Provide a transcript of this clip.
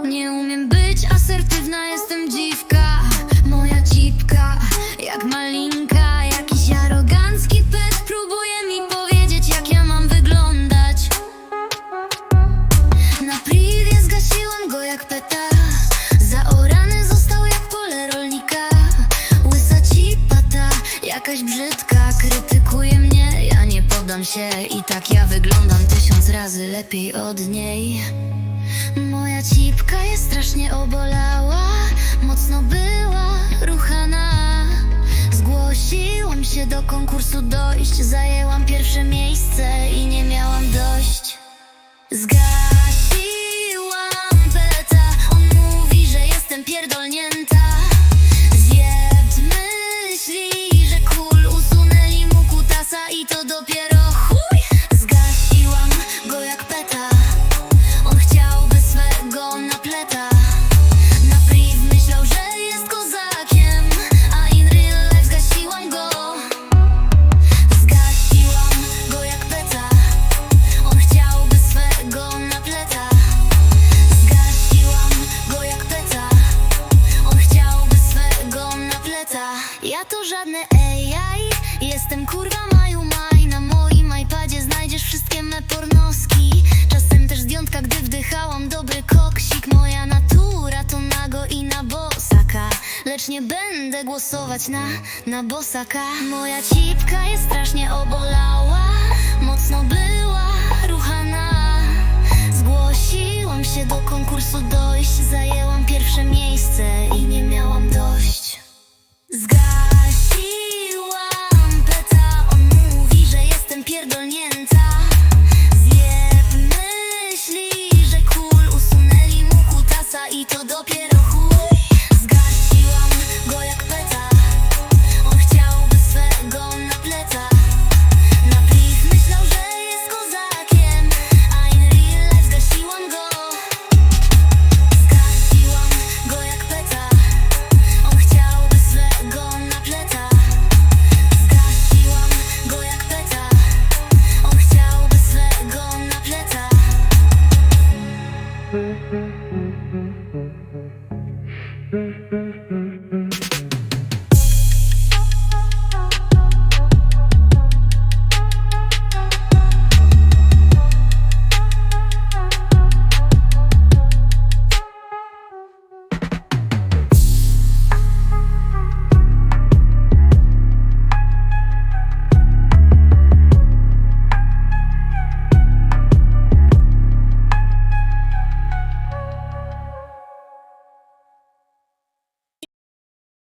Nie umiem być asertywna, jestem dziwka. Moja cipka, jak malinka Jakiś arogancki pet. Próbuje mi powiedzieć Jak ja mam wyglądać. Na privie zgasiłam go jak peta. Zaorany został jak pole rolnika. Łysa cipata, jakaś brzydka. Krytykuje mnie, ja nie podam się. I tak ja wyglądam tysiąc razy lepiej od niej. Moja cipka strasznie obolała Mocno była ruchana. Zgłosiłam się do konkursu dojść Zajęłam pierwsze miejsce i nie miałam dość. Zgasiłam beta On mówi, że jestem pierdolnięta. Zjeb myśli, że kul Usunęli mu kutasa i to dopiero chuj. Zgasiłam go jak peta. On chciałby swego napleta To żadne AI Jestem kurwa maju maj. Na moim iPadzie znajdziesz wszystkie me pornoski Czasem też zdjątka, gdy wdychałam dobry koksik. Moja natura to nago i na bosaka. Lecz nie będę głosować na, na bosaka. Moja cipka jest strasznie obolała. Mocno była